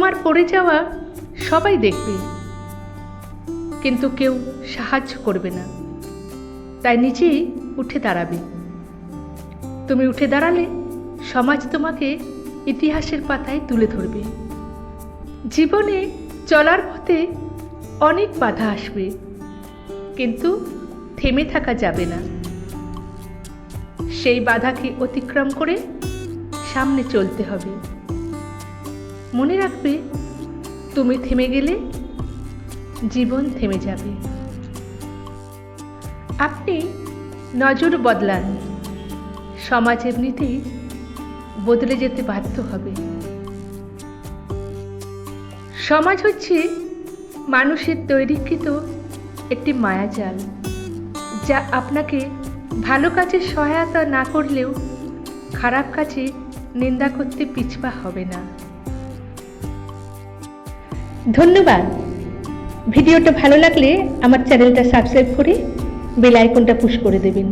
তোমার পড়ে যাওয়া সবাই দেখবে। কিন্তু কেউ সাহায্য করবে না। তাই নিজেই উঠে দাঁড়াবে। তুমি উঠে দাঁড়ালে সমাজ তোমাকে ইতিহাসের পাতায় তুলে ধরবে। জীবনে চলার পথে অনেক বাধা আসবে, কিন্তু থেমে থাকা যাবে না। সেই বাধাকে অতিক্রম করে সামনে চলতে হবে। মনে রাখবে, তুমি থেমে গেলে জীবন থেমে যাবে। আপনি নজর বদলান। সমাজ এমনিতেই বদলে যেতে বাধ্য হবে। সমাজ হচ্ছে মানুষের তৈরিকৃত একটি মায়াজাল, যা আপনাকে ভালো কাজে সহায়তা না করলেও খারাপ কাজে নিন্দা করতে পিছপা হবে না। ধন্যবাদ। ভিডিওটা ভালো লাগলে আমার চ্যানেলটা সাবস্ক্রাইব করে বেল আইকনটা পুশ করে দেবেন।